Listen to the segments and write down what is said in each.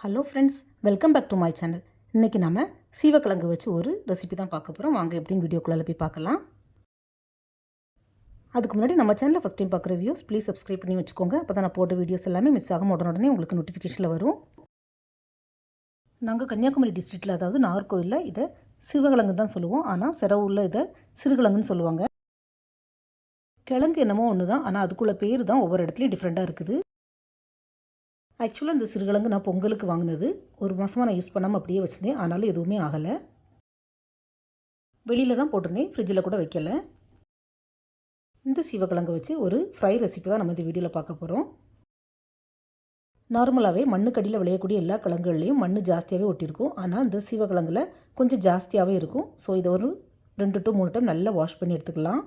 Hello friends welcome back to my channel இன்றைக்கி நம்ம சீவக்கிழங்கு வச்சு ஒரு ரெசிபி தான் பார்க்க போகிறோம் வாங்க எப்படின்னு வீடியோக்குள்ளே போய் பார்க்கலாம். அதுக்கு முன்னாடி நம்ம சேனலில் ஃபஸ்ட் டைம் பார்க்குற வியூஸ் ப்ளீஸ் சப்ஸ்கிரைப் பண்ணி வச்சுக்கோங்க. அப்போ தான் நான் போட்ட வீடியோஸ் எல்லாமே மிஸ் ஆகும் உடனே உங்களுக்கு நோட்டிஃபிகேஷனில் வரும். நாங்கள் கன்னியாகுமரி டிஸ்ட்ரிக்டில் அதாவது நாகர்கோவிலில் இதை சிவகிழங்கு தான் சொல்லுவோம். ஆனால் சிறவூரில் இதை சிறுகிழங்குன்னு சொல்லுவாங்க. கிழங்கு என்னமோ ஒன்று தான் ஆனால் அதுக்குள்ள பேர் தான் ஒவ்வொரு இடத்துலையும் டிஃப்ரெண்ட்டாக இருக்குது. ஆக்சுவலாக இந்த சிறுகிழங்கு நான் பொங்கலுக்கு வாங்கினது. ஒரு மாதமாக நான் யூஸ் பண்ணாமல் அப்படியே வச்சுருந்தேன். ஆனாலும் எதுவுமே ஆகலை. வெளியில் தான் போட்டிருந்தேன். ஃப்ரிட்ஜில் கூட வைக்கல. இந்த சீவக்கிழங்கு வச்சு ஒரு ஃப்ரை ரெசிபி தான் நம்ம இந்த வீடியோவில் பார்க்க போகிறோம் நார்மலாகவே மண்ணுக்கடியில் விளையக்கூடிய எல்லா கிழங்குகள்லேயும் மண் ஜாஸ்தியாகவே ஒட்டியிருக்கும் ஆனால் இந்த சீவக்கிழங்குல கொஞ்சம் ஜாஸ்தியாகவே இருக்கும். ஸோ இதை ஒரு ரெண்டு டு மூணு டைம் நல்லா வாஷ் பண்ணி எடுத்துக்கலாம்.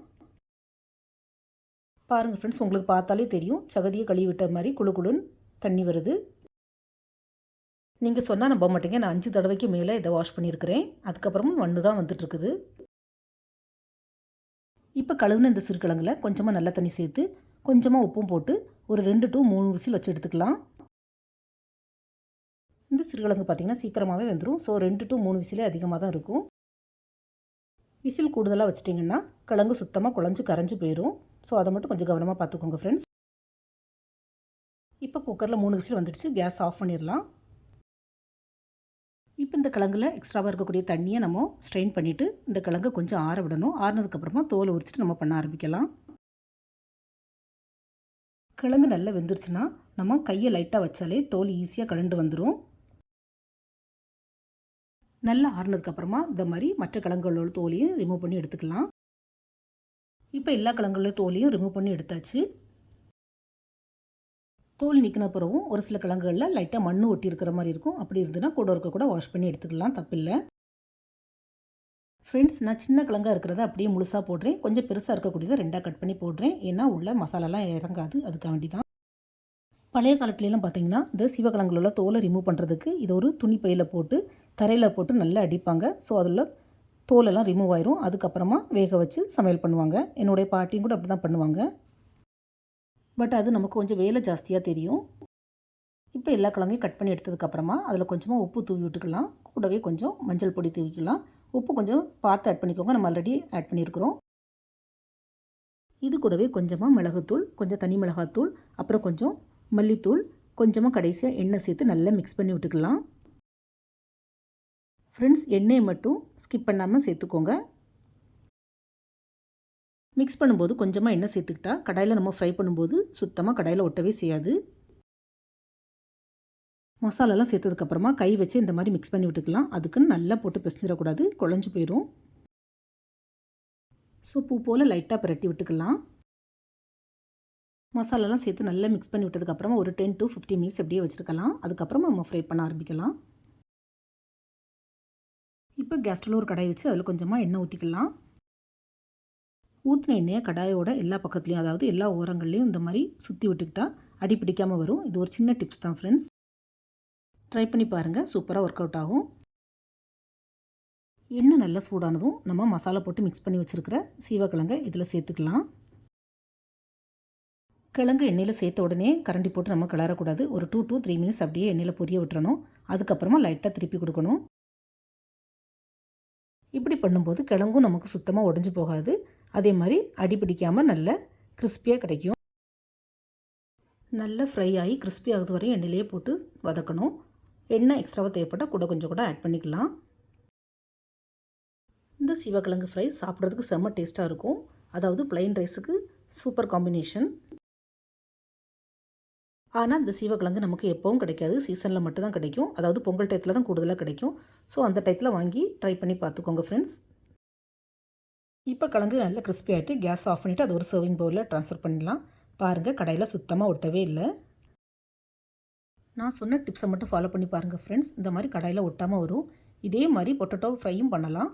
பாருங்கள் ஃப்ரெண்ட்ஸ் உங்களுக்கு பார்த்தாலே தெரியும். சகதியை கழுவி விட்ட மாதிரி குழு குழுன்னு தண்ணி வருது. நீங்கள் சொன்னால் நம்ப மாட்டீங்க. நான் அஞ்சு தடவைக்கு மேலே இதை வாஷ் பண்ணியிருக்கிறேன். அதுக்கப்புறமும் மண்ணு தான் வந்துட்டுருக்குது. இப்போ கழுவுன இந்த சிறுகிழங்குல கொஞ்சமாக நல்ல தண்ணி சேர்த்து கொஞ்சமாக உப்பும் போட்டு ஒரு ரெண்டு டு மூணு விசில் வச்சு எடுத்துக்கலாம். இந்த சிறுகிழங்கு பார்த்திங்கன்னா சீக்கிரமாகவே வந்துடும் ஸோ ரெண்டு டு மூணு விசிலே அதிகமாக தான் இருக்கும். விசில் கூடுதலாக வச்சிட்டிங்கன்னா கிழங்கு சுத்தமாக குழஞ்சி கரைஞ்சி போயிடும் ஸோ அதை மட்டும் கொஞ்சம் கவனமாக பார்த்துக்கோங்க ஃப்ரெண்ட்ஸ் இப்போ குக்கரில் மூணு விசில் வந்துடுச்சு கேஸ் ஆஃப் பண்ணிடலாம். இப்போ இந்த கிழங்குல எக்ஸ்ட்ராவாக இருக்கக்கூடிய தண்ணியை நம்ம ஸ்ட்ரெயின் பண்ணிவிட்டு இந்த கிழங்கு கொஞ்சம் ஆற விடணும். ஆறினதுக்கப்புறமா தோலை உரிச்சிட்டு நம்ம பண்ண ஆரம்பிக்கலாம். கிழங்கு நல்லா வெந்துருச்சுன்னா நம்ம கையை லைட்டாக வச்சாலே தோல் ஈஸியாக கலண்டு வந்துடும் நல்லா ஆறினதுக்கப்புறமா இந்த மாதிரி மற்ற கிழங்குகளோட தோலையும் ரிமூவ் பண்ணி எடுத்துக்கலாம். இப்போ எல்லா கிழங்குகளோட தோலையும் ரிமூவ் பண்ணி எடுத்தாச்சு. தோல் நிற்கின பிறகும் ஒரு சில கிழங்குகளில் லைட்டாக மண் ஒட்டி இருக்கிற மாதிரி இருக்கும். அப்படி இருந்ததுன்னா கூட இருக்க கூட வாஷ் பண்ணி எடுத்துக்கலாம். தப்பில்லை. ஃப்ரெண்ட்ஸ் நான் சின்ன கிழங்காக இருக்கிறத அப்படியே முழுசாக போடுறேன். கொஞ்சம் பெருசாக இருக்கக்கூடியதை ரெண்டாக கட் பண்ணி போடுறேன். ஏன்னா உள்ள மசாலாலாம் இறங்காது. அதுக்காக வேண்டி தான் பழைய காலத்துலலாம் பார்த்தீங்கன்னா இந்த சிவக்கிழங்குல தோலை ரிமூவ் பண்ணுறதுக்கு இதை ஒரு துணி பையில் போட்டு தரையில் போட்டு நல்லா அடிப்பாங்க. ஸோ அதில் தோலெல்லாம் ரிமூவ் ஆயிரும். அதுக்கப்புறமா வேக வச்சு சமையல் பண்ணுவாங்க. என்னுடைய பாட்டியும் கூட அப்படி தான் பண்ணுவாங்க. பட் அது நமக்கு கொஞ்சம் வேலை ஜாஸ்தியாக தெரியும். இப்போ எல்லா கிழங்கையும் கட் பண்ணி எடுத்ததுக்கப்புறமா அதில் கொஞ்சமாக உப்பு தூவி விட்டுக்கலாம். கூடவே கொஞ்சம் மஞ்சள் பொடி தூவிக்கலாம் உப்பு கொஞ்சம் பார்த்து ஆட் பண்ணிக்கோங்க. நம்ம ஆல்ரெடி ஆட் பண்ணியிருக்கிறோம் இது கூடவே கொஞ்சமாக மிளகுத்தூள் கொஞ்சம் தனி மிளகாத்தூள் அப்புறம் கொஞ்சம் மல்லித்தூள் கொஞ்சமாக கடைசியாக எண்ணெய் சேர்த்து நல்லா மிக்ஸ் பண்ணி விட்டுக்கலாம். ஃப்ரெண்ட்ஸ் எண்ணெயை மட்டும் ஸ்கிப் பண்ணாமல் சேர்த்துக்கோங்க. மிக்ஸ் பண்ணும்போது கொஞ்சமாக எண்ணெய் சேர்த்துக்கிட்டா கடாயில் நம்ம ஃப்ரை பண்ணும்போது சுத்தமாக கடாயில் ஒட்டவே செய்யாது. மசாலாலாம் சேர்த்ததுக்கப்புறமா கை வச்சு இந்த மாதிரி மிக்ஸ் பண்ணி விட்டுக்கலாம். அதுக்குன்னு நல்லா போட்டு பிசைஞ்சிடக்கூடாது. குழஞ்சி போயிடும் ஸோ பூ போல் லைட்டாக பிரட்டி விட்டுக்கலாம். மசாலாலாம் சேர்த்து நல்லா மிக்ஸ் பண்ணி விட்டதுக்கப்புறமா ஒரு டென் டு ஃபிஃப்டி மினிட்ஸ் எப்படியே வச்சுருக்கலாம். அதுக்கப்புறமா நம்ம ஃப்ரை பண்ண ஆரம்பிக்கலாம். இப்போ கேஸ்டில் ஒரு கடாய் வச்சு அதில் கொஞ்சமாக எண்ணெய் ஊற்றிக்கலாம் ஊற்றின எண்ணெயை கடாயோட எல்லா பக்கத்துலேயும் அதாவது எல்லா ஓரங்கள்லேயும் இந்த மாதிரி சுற்றி விட்டுக்கிட்டால் அடி பிடிக்காமல் வரும். இது ஒரு சின்ன டிப்ஸ் தான் ஃப்ரெண்ட்ஸ் ட்ரை பண்ணி பாருங்கள் சூப்பராக ஒர்க் அவுட் ஆகும். எண்ணெய் நல்லா சூடானதும் நம்ம மசாலா போட்டு மிக்ஸ் பண்ணி வச்சுருக்கிற சீவக்கிழங்கை இதில் சேர்த்துக்கலாம். கிழங்கு எண்ணெயில் சேர்த்த உடனே கரண்டி போட்டு நம்ம கிளறக்கூடாது. ஒரு டூ டூ த்ரீ மினிட்ஸ் அப்படியே எண்ணெயில் பொரிய விட்டுறணும். அதுக்கப்புறமா லைட்டாக திருப்பி கொடுக்கணும். இப்படி பண்ணும்போது கிழங்கும் நமக்கு சுத்தமாக உடஞ்சி போகாது. அதே மாதிரி அடி பிடிக்காமல் நல்ல கிறிஸ்பியாக கிடைக்கும். நல்லா ஃப்ரை ஆகி கிறிஸ்பி ஆகுது வரையும் எண்ணெயிலே போட்டு வதக்கணும். எண்ணெய் எக்ஸ்ட்ராவாக தேவைப்பட்டால் கூட கொஞ்சம் கூட ஆட் பண்ணிக்கலாம். இந்த சீவக்கிழங்கு ஃப்ரை சாப்பிட்றதுக்கு செம்ம டேஸ்ட்டாக இருக்கும். அதாவது பிளைன் ரைஸுக்கு சூப்பர் காம்பினேஷன் ஆனால் இந்த சீவக்கிழங்கு நமக்கு எப்போவும் கிடைக்காது. சீசனில் மட்டும்தான் கிடைக்கும். அதாவது பொங்கல் டயத்தில் தான் கூடுதலாக கிடைக்கும். ஸோ அந்த டயத்தில் வாங்கி ட்ரை பண்ணி பார்த்துக்கோங்க ஃப்ரெண்ட்ஸ் இப்போ கிழங்கு நல்லா கிறிஸ்பி ஆகிட்டு கேஸ் ஆஃப் பண்ணிவிட்டு அது ஒரு சர்விங் பவுலில் ட்ரான்ஸ்ஃபர் பண்ணிடலாம். பாருங்கள் கடையில் சுத்தமாக ஒட்டவே இல்லை. நான் சொன்ன டிப்ஸை மட்டும் ஃபாலோ பண்ணி பாருங்கள் ஃப்ரெண்ட்ஸ் இந்த மாதிரி கடையில் ஒட்டாமல் வரும். இதே மாதிரி பொட்டட்டோ ஃப்ரையும் பண்ணலாம்.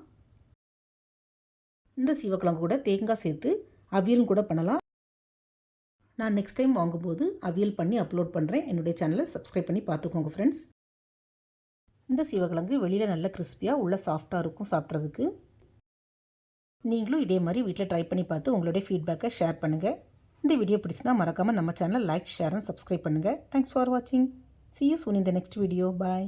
இந்த சீவக்கிழங்கு கூட தேங்காய் சேர்த்து அவியலும் கூட பண்ணலாம். நான் நெக்ஸ்ட் டைம் வாங்கும்போது அவியல் பண்ணி அப்லோட் பண்ணுறேன் என்னுடைய சேனலை சப்ஸ்கிரைப் பண்ணி பார்த்துக்கோங்க ஃப்ரெண்ட்ஸ் இந்த சீவக்கிழங்கு வெளியில் நல்ல கிறிஸ்பியாக உள்ள சாஃப்டாக இருக்கும் சாப்பிட்றதுக்கு. நீங்களும் இதே மாதிரி வீட்டில் ட்ரை பண்ணி பார்த்து உங்களுடைய ஃபீட்பேக்கை ஷேர் பண்ணுங்கள் இந்த வீடியோ பிடிச்சிருந்தா மறக்காமல் நம்ம சேனலை லைக் ஷேர் அண்ட் சப்ஸ்கிரைப் பண்ணுங்கள் தேங்க்ஸ் ஃபார் வாட்சிங் சி யூ சூன் இந்த நெக்ஸ்ட் வீடியோ பாய்